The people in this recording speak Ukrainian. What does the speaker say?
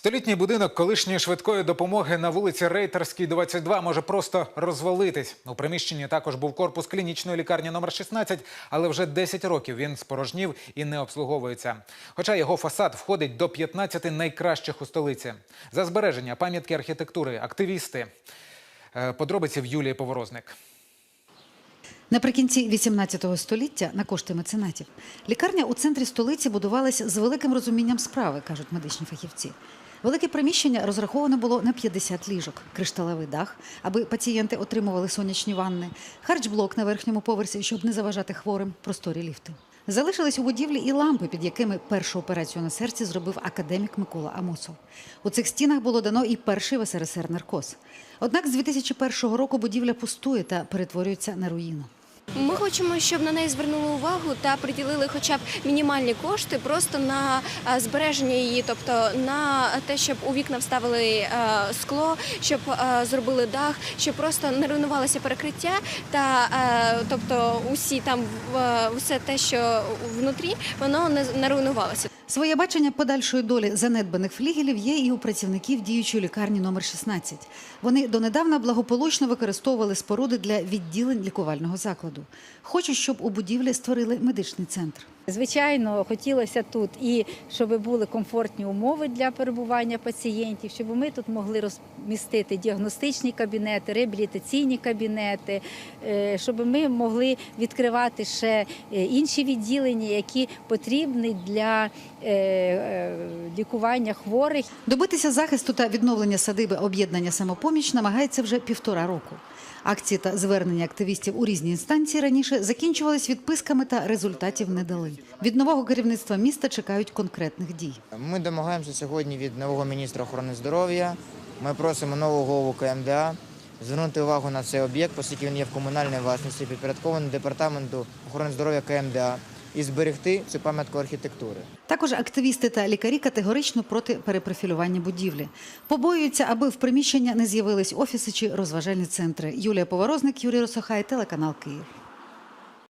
Столітній будинок колишньої швидкої допомоги на вулиці Рейтерській, 22 може просто розвалитись. У приміщенні також був корпус клінічної лікарні номер 16, але вже 10 років він спорожнів і не обслуговується. Хоча його фасад входить до 15 найкращих у столиці. За збереження пам'ятки архітектури, активісти. Е, Подробиці в Юлії Поворозник. Наприкінці 18 століття на кошти меценатів лікарня у центрі столиці будувалася з великим розумінням справи, кажуть медичні фахівці. Велике приміщення розраховане було на 50 ліжок, кришталевий дах, аби пацієнти отримували сонячні ванни, харчблок на верхньому поверсі, щоб не заважати хворим, просторі ліфти. Залишились у будівлі і лампи, під якими першу операцію на серці зробив академік Микола Амосов. У цих стінах було дано і перший в СРСР наркоз. Однак з 2001 року будівля пустує та перетворюється на руїну. Ми хочемо, щоб на неї звернули увагу та приділили хоча б мінімальні кошти просто на е, збереження її, тобто на те, щоб у вікна вставили е, скло, щоб е, зробили дах, щоб просто не руйнувалося перекриття, та тобто усі там все те, що внутрі, воно не руйнувалося. Своє бачення подальшої долі занедбаних флігелів є і у працівників діючої лікарні номер 16. Вони донедавна благополучно використовували споруди для відділень лікувального закладу. Хочуть, щоб у будівлі створили медичний центр. Звичайно, хотілося тут і щоб були комфортні умови для перебування пацієнтів, щоб ми тут могли розмістити діагностичні кабінети, реабілітаційні кабінети, е, щоб ми могли відкривати ще е, інші відділення, які потрібні для е, лікування хворих. Добитися захисту та відновлення садиби об'єднання самопоміч намагається вже півтора року. Акції та звернення активістів у різні інстанції раніше закінчувались відписками та результатів не дали. Від нового керівництва міста чекають конкретних дій. Ми домагаємося сьогодні від нового міністра охорони здоров'я. Ми просимо нового голову КМДА звернути увагу на цей об'єкт, оскільки він є в комунальній власності, підпорядкований департаменту охорони здоров'я КМДА, і зберегти цю пам'ятку архітектури. Також активісти та лікарі категорично проти перепрофілювання будівлі. Побоюються, аби в приміщення не з'явились офіси чи розважальні центри. Юлія Поворозник, Юрій Росохай, телеканал Київ.